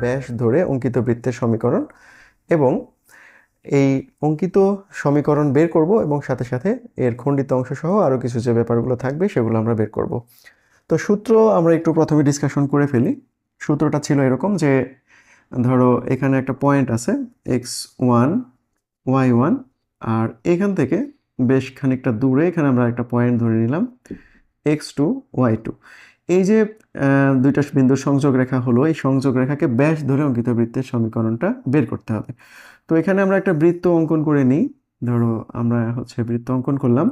ব্যাস ধরে অঙ্কিত বৃত্তের সমীকরণ এবং এই অঙ্কিত সমীকরণ বের করব এবং সাথে সাথে এর খণ্ডিত অংশ সহ আরও কিছু যে ব্যাপারগুলো থাকবে সেগুলো আমরা বের করব। তো সূত্র আমরা একটু প্রথমে ডিসকাশন করে ফেলি। সূত্রটা ছিল এরকম যে, ধরো এখানে একটা পয়েন্ট আছে এক্স ওয়ান ওয়াই ওয়ান আর এখান থেকে বেশ খানিকটা দূরে এখানে আমরা একটা পয়েন্ট ধরে নিলাম এক্স টু ওয়াই টু এই যে দুইটা বিন্দুর সংযোগ রেখা হলো, এই সংযোগ রেখাকে ব্যাস ধরে অঙ্কিত বৃত্তের সমীকরণটা বের করতে হবে। তো এখানে আমরা একটা বৃত্ত অঙ্কন করে নিই। ধরো আমরা হচ্ছে বৃত্ত অঙ্কন করলাম।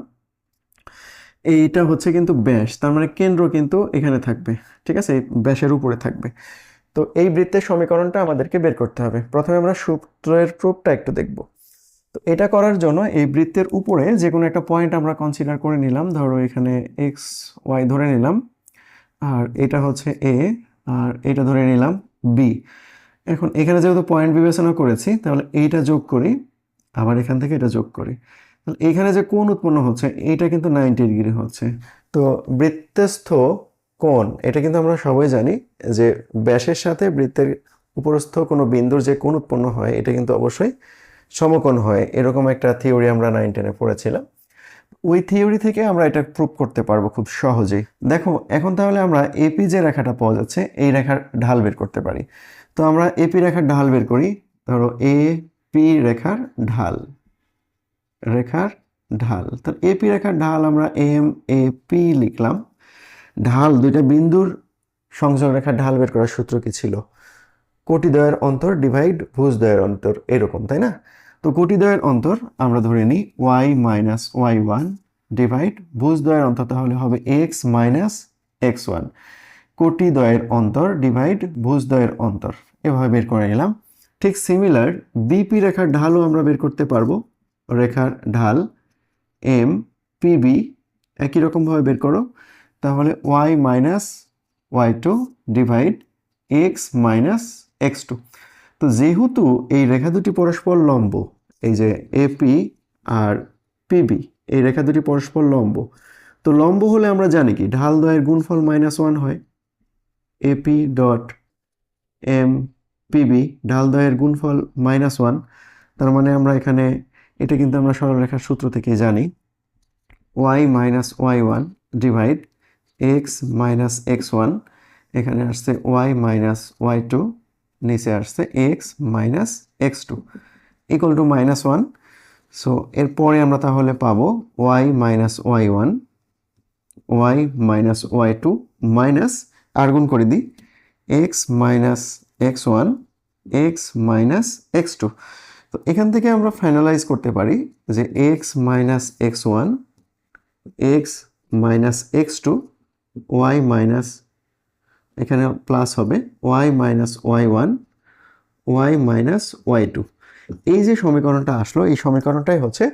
এইটা হচ্ছে কিন্তু ব্যাস, তার মানে কেন্দ্র কিন্তু এখানে থাকবে, ঠিক আছে? ব্যাসের উপরে থাকবে। তো এই বৃত্তের সমীকরণটা আমাদেরকে বের করতে হবে। প্রথমে আমরা সূত্রের প্রুফটা একটু দেখব। তো এটা করার জন্য এই বৃত্তের উপরে যে কোনো একটা পয়েন্ট আমরা কনসিডার করে নিলাম। ধরো এখানে এক্স ওয়াই ধরে নিলাম। আর এটা হচ্ছে এ আর এটা ধরে নিলাম বি এখন এখানে যেহেতু পয়েন্ট বিবেচনা করেছি, তাহলে এইটা যোগ করি, আবার এখান থেকে এটা যোগ করি। তাহলে এখানে যে কোণ উৎপন্ন হচ্ছে এইটা কিন্তু নাইনটি ডিগ্রি হচ্ছে। তো বৃত্তস্থ কোণ, এটা কিন্তু আমরা সবাই জানি যে ব্যাসের সাথে বৃত্তের উপরস্থ কোনো বিন্দুর যে কোণ উৎপন্ন হয়, এটা কিন্তু অবশ্যই সমকোণ হয়। এরকম একটা থিওরি আমরা নাইন টেনে পড়েছিলাম। ওই থিওরি থেকে আমরা এটা প্রুভ করতে পারব খুব সহজেই। দেখো, এখন তাহলে আমরা এপি যে রেখাটা পাওয়া যাচ্ছে, এই রেখার ঢাল বের করতে পারি। তো আমরা এপি রেখার ঢাল বের করি, ধরো এ পি রেখার ঢাল। রেখার ঢাল। তো এপি রেখার ঢাল আমরা এম এ পি লিখলাম। ঢাল, দুইটা বিন্দুর সংযোগ রেখার ঢাল বের করার সূত্র কি ছিল? কোটিদ্বয়ের অন্তর ডিভাইড ভুজদ্বয়ের অন্তর এরকম, তাই না? তো কোটিদ্বয়ের অন্তর আমরা ধরে নিই y minus y one divide ভুজদ্বয়ের অন্তর তাহলে হবে এক্স মাইনাস এক্স ওয়ান কোটিদ্বয়ের অন্তর ডিভাইড ভুজদ্বয়ের অন্তর। এভাবে বের করে নিলাম। ঠিক সিমিলার বিপি রেখার ঢালও আমরা বের করতে পারব। রেখার ঢাল এম পিবি একই রকমভাবে বের করো। তাহলে y minus y two divide x minus x two তো যেহেতু এই রেখা দুটি পরস্পর লম্ব এই যে এপি আর পিবি এই রেখা দুটি পরস্পর লম্ব। তো লম্ব হলে আমরা জানি কি, ঢাল দয়ের গুণফল মাইনাস ওয়ান হয়। এপি ডট এম পিবি ঢাল দয়ের গুণফল মাইনাস ওয়ান তার মানে আমরা এখানে, এটা কিন্তু আমরা সরলরেখার সূত্র থেকে জানি। Y minus y one divide x minus x one এখানে আসছে ওয়াই মাইনাস ওয়াই টু নিচে আসছে x minus x two equal to minus one so এরপরে আমরা তাহলে পাবো y minus y one y minus y two minus আর গুণ করে দিই x minus x one x minus x two তো এখান থেকে আমরা ফাইনালাইজ করতে পারি যে x minus x one x minus x two y minus এখানে প্লাস হবে y minus y one y minus y two এই যে সমীকরণটা আসলো, এই সমীকরণটাই হচ্ছে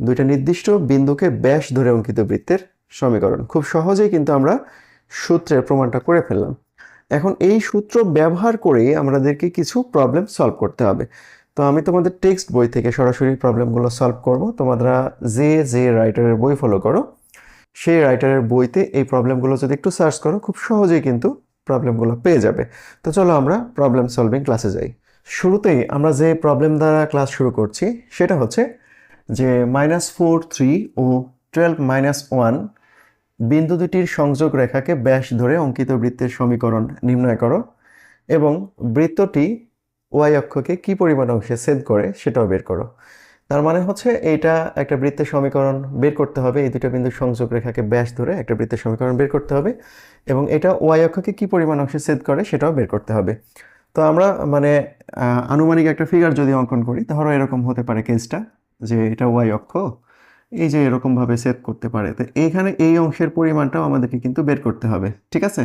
দুইটা নির্দিষ্ট বিন্দুকে ব্যাস ধরে অঙ্কিত বৃত্তের সমীকরণ। খুব সহজেই কিন্তু আমরা সূত্রের প্রমাণটা করে ফেললাম। এখন এই সূত্র ব্যবহার করে আমাদেরকে কিছু প্রবলেম সলভ করতে হবে। তো আমি তোমাদের টেক্সট বই থেকে সরাসরি প্রবলেমগুলো সলভ করব। তোমরা যে যে রাইটারের বই ফলো করো, সেই রাইটারের বইতে এই প্রবলেমগুলো যদি একটু সার্চ করো, খুব সহজেই কিন্তু প্রবলেমগুলো পেয়ে যাবে। তো চলো আমরা প্রবলেম সলভিং ক্লাসে যাই। শুরুতেই আমরা যে প্রবলেম দ্বারা ক্লাস শুরু করছি, সেটা হচ্ছে যে মাইনাস ফোর থ্রি ও টুয়েলভ মাইনাস ওয়ান বিন্দু দুটির সংযোগ রেখাকে ব্যাস ধরে অঙ্কিত বৃত্তের সমীকরণ নির্ণয় করো এবং বৃত্তটি ওয়াই অক্ষকে কি পরিমাণ অংশে ছেদ করে সেটাও বের করো। তার মানে হচ্ছে এইটা একটা বৃত্তের সমীকরণ বের করতে হবে, এই দুটো বিন্দু সংযোগ রেখাকে ব্যাস ধরে একটা বৃত্তের সমীকরণ বের করতে হবে এবং এটা ওয়াই অক্ষকে কি পরিমাণ অংশে ছেদ করে সেটাও বের করতে হবে। তো আমরা মানে আনুমানিক একটা ফিগার যদি অঙ্কন করি তাহলে এরকম হতে পারে কেসটা যে এটা ওয়াই অক্ষ, এই যে এরকমভাবে সেট করতে পারে, তো এইখানে এই অংশের পরিমাণটাও আমাদেরকে কিন্তু বের করতে হবে, ঠিক আছে?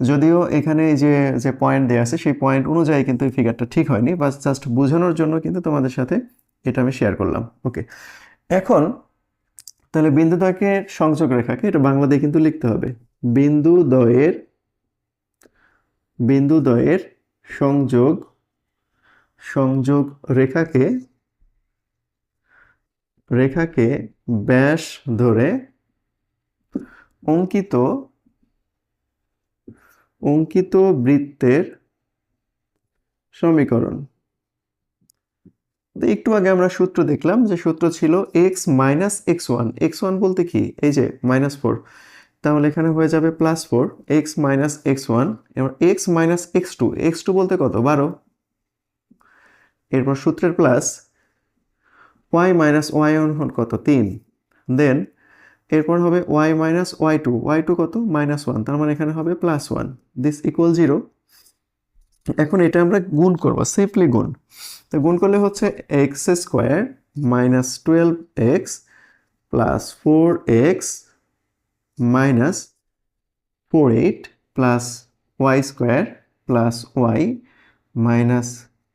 যদিও এখানে যে যে পয়েন্ট দেওয়া আছে, সেই পয়েন্ট অনুযায়ী কিন্তু এই ফিগারটা ঠিক হয়নি বাস জাস্ট বোঝানোর জন্য কিন্তু তোমাদের সাথে এটা আমি শেয়ার করলাম ওকে এখন, তাহলে বিন্দুদ্বয়ের সংযোগ রেখাকে এটা বাংলাদেশে কিন্তু লিখতে হবে বিন্দুদ্বয়ের বিন্দুদ্বয়ের সংযোগ সংযোগ রেখাকে রেখাকে ব্যাস ধরে অঙ্কিত অঙ্কিত বৃত্তের সমীকরণ। একটু আগে আমরা সূত্র দেখলাম যে সূত্র ছিল x minus x one x one বলতে কি? এই যে মাইনাস ফোর তাহলে এখানে হয়ে যাবে plus four x minus x one এবার x minus x two x two বলতে কত? বারো। এরপর সূত্রের plus y minus y one কত? তিন। দেন এরপর হবে y minus y two y two কত? মাইনাস ওয়ান তার মানে এখানে হবে plus one this equal zero এখন এটা আমরা গুণ করব সেফলি গুণ। তো গুণ করলে হচ্ছে x square minus twelve x plus four x minus four eight plus y square plus y minus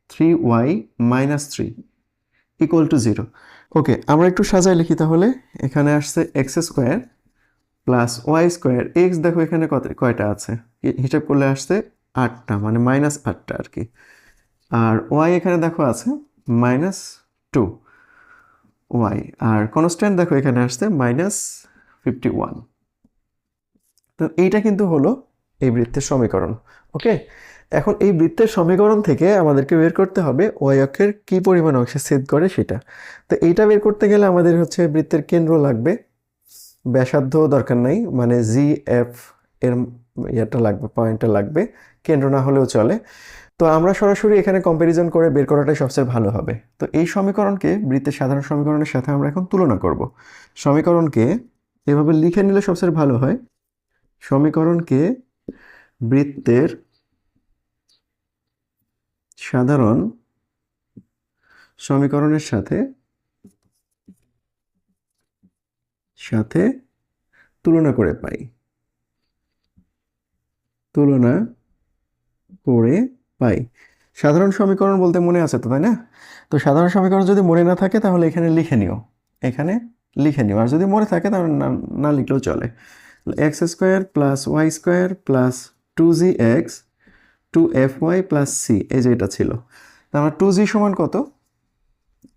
three y minus three equal to zero okay আমরা একটু সাজায় লিখি তাহলে। এখানে আসছে x square plus y square x দেখো এখানে কত কয়টা আছে? হিসাব করলে আসছে আটটা মানে মাইনাস আটটা আর কি আর ওয়াই এখানে দেখো আছে মাইনাস টু ওয়াই আর কনস্ট্যান্ট দেখো এখানে আসছে মাইনাস ফিফটি ওয়ান তো এইটা কিন্তু হলো এই বৃত্তের সমীকরণ, ওকে? এখন এই বৃত্তের সমীকরণ থেকে আমাদেরকে বের করতে হবে ওয়াই অক্ষের কী পরিমাণ অংশে ছেদ করে সেটা। তো এইটা বের করতে গেলে আমাদের হচ্ছে বৃত্তের কেন্দ্র লাগবে, ব্যাসার্ধ দরকার নাই মানে জি এফ এর ইয়েটা লাগবে, পয়েন্টটা লাগবে, কেন্দ্র না হলেও চলে। তো আমরা সরাসরি এখানে কম্প্যারিজন করে বের করাটাই সবচেয়ে ভালো হবে। তো এই সমীকরণকে, বৃত্তের সাধারণ সমীকরণের সাথে আমরা এখন তুলনা করব। সমীকরণকে এভাবে লিখে নিলে সবচেয়ে ভালো হয় সমীকরণকে বৃত্তের সাধারণ সমীকরণের সাথে সাথে তুলনা করে পাই। তুলনা করে পাই। সাধারণ সমীকরণ বলতে মনে আছে তো, তাই না? তো সাধারণ সমীকরণ যদি মনে না থাকে তাহলে এখানে লিখে নিও। এখানে লিখে নিও। আর যদি মনে থাকে তাহলে না লিখলেও চলে। X square plus y square plus two g x two f y plus c এই যে এটা ছিল। তার মানে টু জি সমান কত?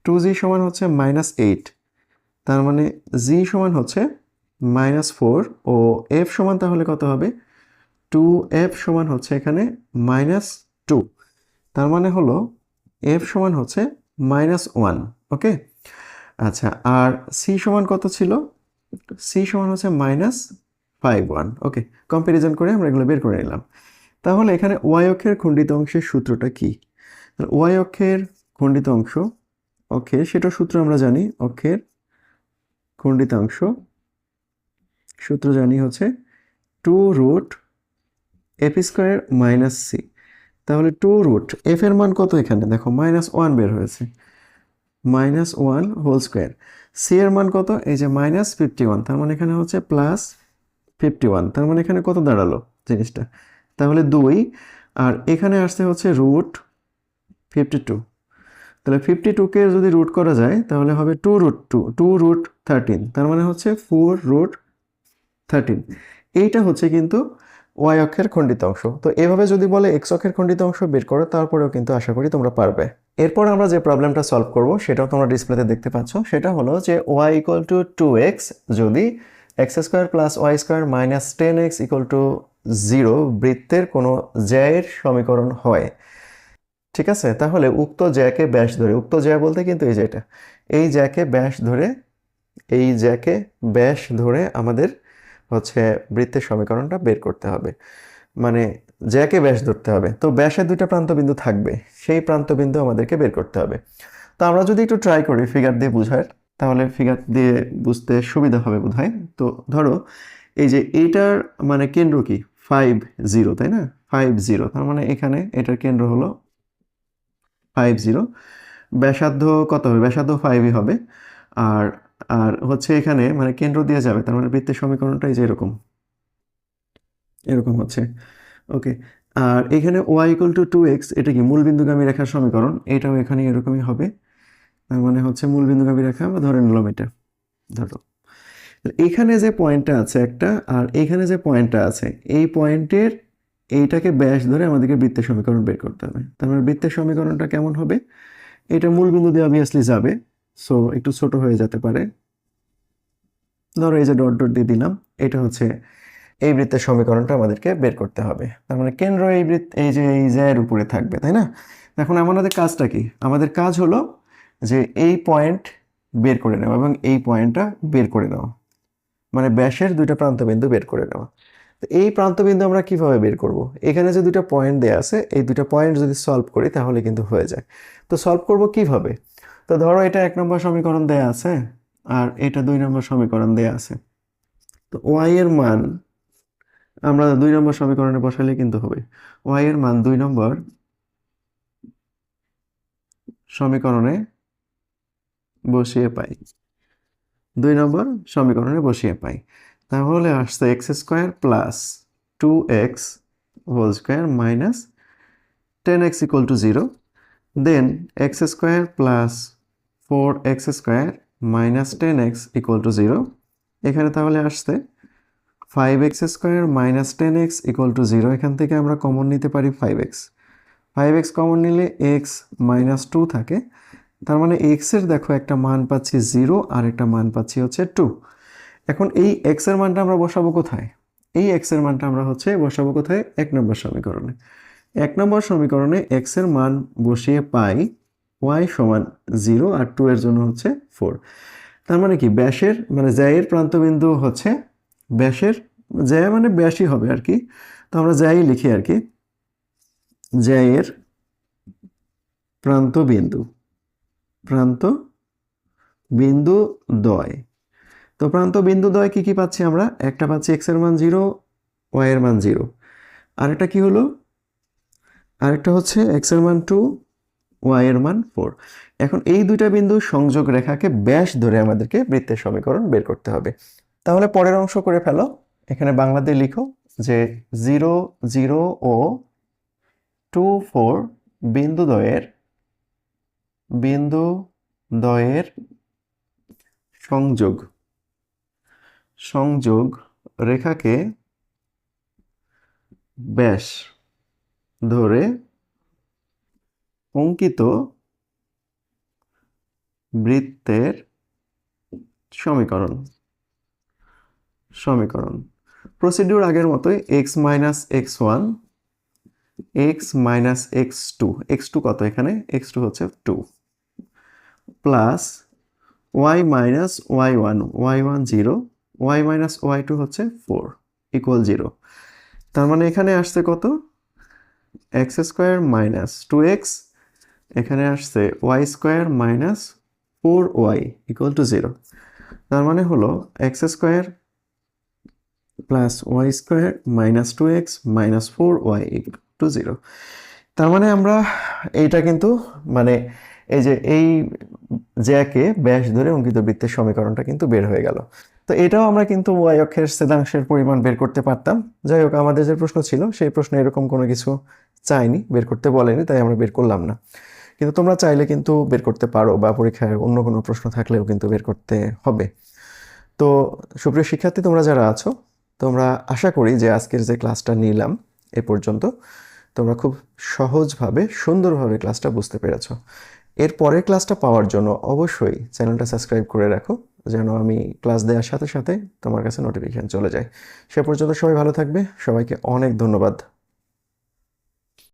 টু জি সমান হচ্ছে মাইনাস এইট তার মানে জি সমান হচ্ছে মাইনাস ফোর ও এফ সমান তাহলে কত হবে? টু এফ সমান হচ্ছে এখানে মাইনাস টু তার মানে হলো এফ সমান হচ্ছে মাইনাস ওয়ান ওকে আচ্ছা আর সি সমান কত ছিল? সি সমান হচ্ছে minus five one okay comparison করে আমরা এগুলো বের করে নিলাম। তাহলে এখানে ওয়াই অক্ষের খণ্ডিত অংশের সূত্রটা কি? ওয়াই অক্ষের খণ্ডিত অংশ, অক্ষের, সেটা সূত্র আমরা জানি, অক্ষের খণ্ডিতাংশ সূত্র জানি হচ্ছে two root f square minus c তাহলে টু রুট এফ এর মান কত এখানে? দেখো মাইনাস ওয়ান বের হয়েছে। Minus one whole square c এর মান কত? এই যে মাইনাস ফিফটি ওয়ান তার মানে এখানে হচ্ছে প্লাস ফিফটি ওয়ান তার মানে এখানে কত দাঁড়াল জিনিসটা? তাহলে দুই, আর এখানে আসতে হচ্ছে রুট ফিফটি টু তাহলে ফিফটি টুকে যদি রুট করা যায়, তাহলে হবে two root two two root thirteen তার মানে হচ্ছে ফোর রুট থার্টিন এইটা হচ্ছে কিন্তু ওয়াই অক্ষের খণ্ডিত অংশ, তো এভাবে যদি বলে এক্স অক্ষের খণ্ডিত অংশ বের করো, তারপরেও কিন্তু আশা করি তোমরা পারবে। এরপর আমরা যে প্রবলেমটা সলভ করব, সেটাও তোমরা ডিসপ্লেতে দেখতে পাচ্ছ, সেটা হলো যে y equal to two x যদি x square plus y square minus ten x equal to zero বৃত্তের কোনো জ্যায়ের সমীকরণ হয়। ঠিক আছে? তাহলে উক্ত জ্যাকে ব্যাস ধরে, উক্ত জ্যা বলতে কিন্তু এই যেটা এই জ্যাকে ব্যাস ধরে, এই জ্যাকে ব্যাস ধরে আমাদের হচ্ছে বৃত্তের সমীকরণটা বের করতে হবে। মানে জ্যাকে ব্যাস ধরতে হবে। তো ব্যাসের দুইটা প্রান্তবিন্দু থাকবে, সেই প্রান্তবিন্দু আমাদেরকে বের করতে হবে। তো আমরা যদি একটু ট্রাই করি ফিগার দিয়ে বোঝার। তাহলে ফিগার দিয়ে বুঝতে সুবিধা হবে বোধ হয় তো ধরো, এই যে এইটার মানে কেন্দ্র কি? ফাইভ জিরো তাই না? ফাইভ জিরো তার মানে এখানে এটার কেন্দ্র হলো ফাইভ জিরো ব্যাসার্ধ কত হবে? ব্যাসার্ধ ফাইভই হবে। আর আর হচ্ছে এখানে মানে কেন্দ্র দিয়ে যাবে, তার মানে বৃত্তের সমীকরণটা এই যে এরকম। এরকম হচ্ছে। ওকে, আর এখানে y equal to two x এটা কি মূল মূলবিন্দুগামী রেখার সমীকরণ? এটাও এখানে এরকমই হবে। তার মানে হচ্ছে মূলবিন্দুগামী রেখা বা ধরে নিলাম এটা। ধরো। এখানে যে পয়েন্টটা আছে একটা, আর এখানে যে পয়েন্টটা আছে, এই পয়েন্টের এইটাকে ব্যাস ধরে আমাদেরকে বৃত্তের সমীকরণ বের করতে হবে। তার মানে বৃত্তের সমীকরণটা কেমন হবে? এটা মূল বিন্দু দিয়ে অবভিয়াসলি যাবে সো একটু ছোট হয়ে যেতে পারে। ধরো এই যে ডট ডট দিয়ে দিলাম, এটা হচ্ছে এই বৃত্তের সমীকরণটা আমাদেরকে বের করতে হবে। তার মানে কেন্দ্র এই বৃত্ত, এই যে এই জ্যায়ের উপরে থাকবে, তাই না? এখন আমাদের কাজটা কি? আমাদের কাজ হলো যে এই পয়েন্ট বের করে নেওয়া এবং এই পয়েন্টটা বের করে নেওয়া মানে ব্যাসের দুইটা প্রান্তবিন্দু বের করে নেওয়া তো এই প্রান্তবিন্দু আমরা কীভাবে বের করব? এখানে যে দুইটা পয়েন্ট দেয়া আছে, এই দুইটা পয়েন্ট যদি সলভ করি, তাহলে কিন্তু হয়ে যায়। তো সলভ করব কীভাবে? তো ধরো এটা এক নম্বর সমীকরণ দেয়া আছে, আর এটা দুই নম্বর সমীকরণ দেয়া আছে। তো ওয়াই এর মান, আমরা দুই নম্বর সমীকরণে বসালে কিন্তু হবে। ওয়াই এর মান দুই নম্বর সমীকরণে বসিয়ে পাই। দুই নম্বর সমীকরণে বসিয়ে পাই। তাহলে আসছে x square plus two x whole square minus ten x equal to zero then x square plus four x square minus ten x equal to zero এখানে তাহলে আসছে five x square minus ten x equal to zero এখান থেকে আমরা common নিতে পারি five x five x common নিলে x minus two থাকে তার মানে এক্সের দেখো একটা মান পাচ্ছি জিরো আর একটা মান পাচ্ছি হচ্ছে টু এখন এই এক্সের মানটা আমরা বসাবো কোথায়? এই এক্সের মানটা আমরা হচ্ছে বসাবো কোথায়? এক নম্বর সমীকরণে। এক নম্বর সমীকরণে এক্সের মান বসিয়ে পাই ওয়াই সমান জিরো আর টু এর জন্য হচ্ছে ফোর তার মানে কি? ব্যাসের মানে জ্যায়ের প্রান্তবিন্দু হচ্ছে ব্যাসের, জ্যায় মানে ব্যাসই হবে আর কি। তো আমরা জ্যাই লিখি আর কি। জ্যায়ের প্রান্তবিন্দু। প্রান্ত বিন্দু দয়। তো প্রান্ত বিন্দু দয় কি কি পাচ্ছি আমরা? একটা পাচ্ছি এক্সের মান জিরো ওয়াই এর মান জিরো আরেকটা কি হলো? আরেকটা হচ্ছে এক্সের মান টু ওয়াই এর মান ফোর এখন এই দুইটা বিন্দু সংযোগ রেখাকে ব্যাস ধরে আমাদেরকে বৃত্তের সমীকরণ বের করতে হবে। তাহলে পরের অংশ করে ফেলো। এখানে বাংলাতে লিখো যে জিরো জিরো ও টু ফোর বিন্দু দ্বয়ের বিন্দু দ্বয়ের সংযোগ। সংযোগ রেখাকে ব্যাস ধরে অঙ্কিত বৃত্তের সমীকরণ। সমীকরণ। প্রসিডিউর আগের মতোই x minus x one x minus x two x two কত এখানে? এক্স টু হচ্ছে two plus y minus y one y one zero y minus y two হচ্ছে ফোর ইকুয়াল জিরো তার মানে এখানে আসছে কত? X square minus two x এখানে আসছে y square minus four y equal to zero তার মানে হলো x square plus y square minus two x minus four y to zero তার মানে আমরা এইটা কিন্তু মানে এই যে এই জ্যাকে ব্যাস ধরে অঙ্কিত বৃত্তের সমীকরণটা কিন্তু বের হয়ে গেল। তো এটাও আমরা কিন্তু ওয়াই অক্ষের ছেদাংশের পরিমাণ বের করতে পারতাম। যাই হোক, আমাদের যে প্রশ্ন ছিল, সেই প্রশ্নে এরকম কোনো কিছু চাইনি, বের করতে বলেনি, তাই আমরা বের করলাম না। কিন্তু তোমরা চাইলে কিন্তু বের করতে পারো বা পরীক্ষায় অন্য কোনো প্রশ্ন থাকলেও কিন্তু বের করতে হবে। তো সুপ্রিয় শিক্ষার্থী, তোমরা যারা আছো, তোমরা আশা করি যে আজকের যে ক্লাসটা নিলাম এ পর্যন্ত, তোমরা খুব সহজভাবে, সুন্দরভাবে ক্লাসটা বুঝতে পেরেছ। এর পরের ক্লাসটা পাওয়ার জন্য অবশ্যই চ্যানেলটা সাবস্ক্রাইব করে রাখো, যেন আমি ক্লাস দেওয়ার সাথে সাথে তোমার কাছে নোটিফিকেশান চলে যায়। সে পর্যন্ত সবাই ভালো থাকবে। সবাইকে অনেক ধন্যবাদ।